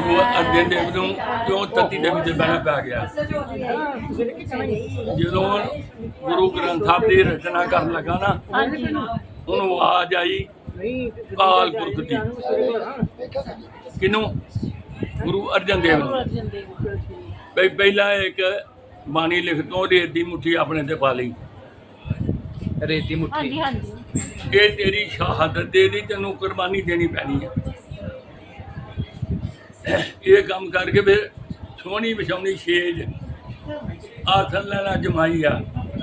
ਗੁਰੂ ਅਰਜਨ ਦੇਵ ਨੂੰ ਕਿਉਂ ਤਤੀ ਦੇਵੀ ਦੇ ਬਹਿਣਾ ਪੈ ਗਿਆ? ਜਦੋਂ ਗੁਰੂ ਗ੍ਰੰਥ ਸਾਹਿਬ ਦੀ ਰਚਨਾ ਕਰਨ ਲੱਗਾ ਨਾ ਉਹਨੂੰ ਆਵਾਜ਼ ਆਈ ਕਾਲ ਪੁਰਖ ਦੀ। ਕਿਨੂੰ ਗੁਰੂ ਅਰਜਨ ਦੇਵ ਨੂੰ। ਬਈ ਪਹਿਲਾਂ ਇੱਕ ਬਾਣੀ ਲਿਖ ਤੋਂ ਰੇਤ ਦੀ ਮੁੱਠੀ ਆਪਣੇ ਤੇ ਪਾ ਲਈ। ਰੇਤੀ ਮੁੱਠੀ। ਹਾਂਜੀ ਹਾਂਜੀ। ਇਹ ਤੇਰੀ ਸ਼ਹਾਦਤ ਦੇ ਦੀ ਤੈਨੂੰ ਕੁਰਬਾਨੀ ਦੇਣੀ ਪੈਣੀ ਹੈ। ਇਹ ਕੰਮ ਕਰਕੇ ਫਿਰ ਸੋਹਣੀ ਵਿਛਾਉਣੀ ਛੇਜ ਆਥਨ ਲੈਣਾ ਜਮਾਈ ਆ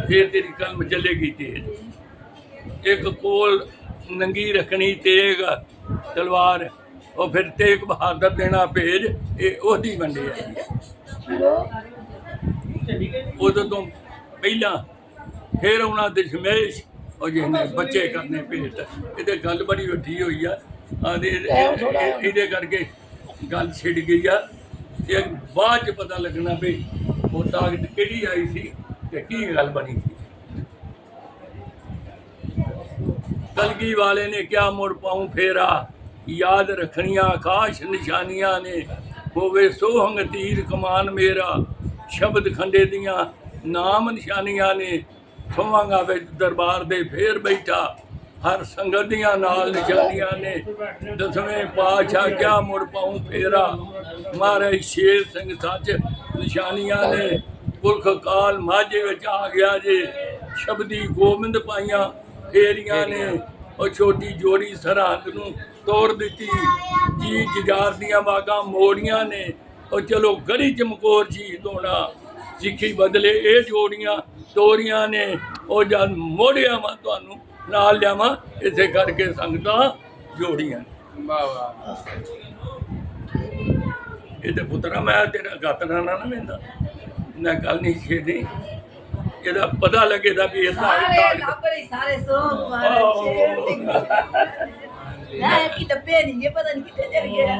ਫਿਰ ਤੇਰੀ ਕਲਮ ਚੱਲੇਗੀ ਤੇਜ। ਇੱਕ ਕੋਲ ਨੰਗੀ ਰੱਖਣੀ ਤੇਗ ਤਲਵਾਰ ਉਹ ਫਿਰ ਤੇਗ ਬਹਾਦਰ ਦੇਣਾ ਭੇਜ ਇਹ ਉਹਦੀ ਵੰਡੇ ਆ। ਉਦੋਂ ਤੋਂ ਪਹਿਲਾਂ ਫਿਰ ਉਹਨਾਂ ਦੇ ਸ਼ਮੇਸ਼ ਉਹ ਜਿਹਨੇ ਬੱਚੇ ਕਰਨੇ ਭੇਟ ਇਹਦੇ ਗੱਲ ਬੜੀ ਵੱਡੀ ਹੋਈ ਆ। ਆਦੇ ਇਹਦੇ ਕਰਕੇ ਗੱਲ ਛਿੜ ਗਈ ਆ। ਇਹ ਬਾਅਦ ਚ ਪਤਾ ਲੱਗਣਾ ਵੀ ਉਹ ਤਾਕਤ ਕਿਹੜੀ ਆਈ ਸੀ ਤੇ ਕੀ ਗੱਲ ਬਣੀ ਸੀ। ਕਲਗੀ ਵਾਲੇ ਨੇ ਕਿਆ ਮੁੜ ਪਾਉ ਫੇਰਾ। ਯਾਦ ਰੱਖਣੀਆਂ ਆਕਾਸ਼ ਨਿਸ਼ਾਨੀਆਂ ਨੇ। ਹੋਵੇ ਸੋਹੰਗ ਤੀਰ ਕਮਾਨ ਮੇਰਾ, ਸ਼ਬਦ ਖੰਡੇ ਦੀਆਂ ਨਾਮ ਨਿਸ਼ਾਨੀਆਂ ਨੇ। ਸੋਵਾਂਗਾ ਵਿੱਚ ਦਰਬਾਰ ਦੇ ਫੇਰ ਬੈਠਾ। ਹਰ ਸੰਗਤ ਦੀਆਂ ਨਾਲ ਨਿਸ਼ਾਨੀਆਂ ਨੇ। ਦਸਵੇਂ ਪਾਤਸ਼ਾਹ ਕਿਆ ਮੁੜ ਪਾਉ ਫੇਰਾ। ਮਹਾਰਾਜ ਸ਼ੇਰ ਸਿੰਘ ਸੱਚ ਨਿਸ਼ਾਨੀਆਂ ਨੇ। ਪੁਰਖ ਕਾਲ ਮਾਝੇ ਵਿੱਚ ਆ ਗਿਆ ਜੇ। ਸ਼ਬਦੀ ਗੋਬਿੰਦ ਪਾਈਆਂ ਫੇਰੀਆਂ ਨੇ। ਉਹ ਛੋਟੀ ਜੋੜੀ ਸਰਹੰਦ ਨੂੰ ਤੋੜ ਦਿੱਤੀ। ਜੀ ਜਜਾਰ ਦੀਆਂ ਬਾਗਾਂ ਮੋੜੀਆਂ ਨੇ। ਉਹ ਚਲੋ ਗੜੀ ਚਮਕੌਰ ਜੀ ਦੋਣਾ ਸਿੱਖੀ ਬਦਲੇ ਇਹ ਜੋੜੀਆਂ ਤੋਰੀਆਂ ਨੇ। ਉਹ ਜਦ ਮੋੜਿਆ ਮੈਂ ਤੁਹਾਨੂੰ ਨਾਲ ਲਿਆਵਾਂ ਇਸੇ ਕਰਕੇ ਸੰਗਤਾਂ ਜੋੜੀਆਂ। ਵਾਹ ਵਾਹ ਇਹਦੇ ਪੁੱਤਰਾ ਮੈਂ ਤੇਰਾ ਗਾਤਰਾ ਨਾ ਨਾ ਲੈਂਦਾ ਨਾ ਗੱਲ ਨਹੀਂ ਛੇੜੀ। ਇਹਦਾ ਪਤਾ ਲੱਗੇਦਾ ਵੀ ਇਹ ਸਾਰੇ ਤਾਂ ਲੱਭ ਰਹੀ ਸਾਰੇ ਸੋਹ ਮਾਰੇ ਸ਼ੇਰ ਸਿੰਘ ਲੈ ਕੀ ਡੱਬੇ ਨਹੀਂ ਇਹ ਪਤਾ ਨਹੀਂ ਕਿੱਥੇ ਚਲ ਗਿਆ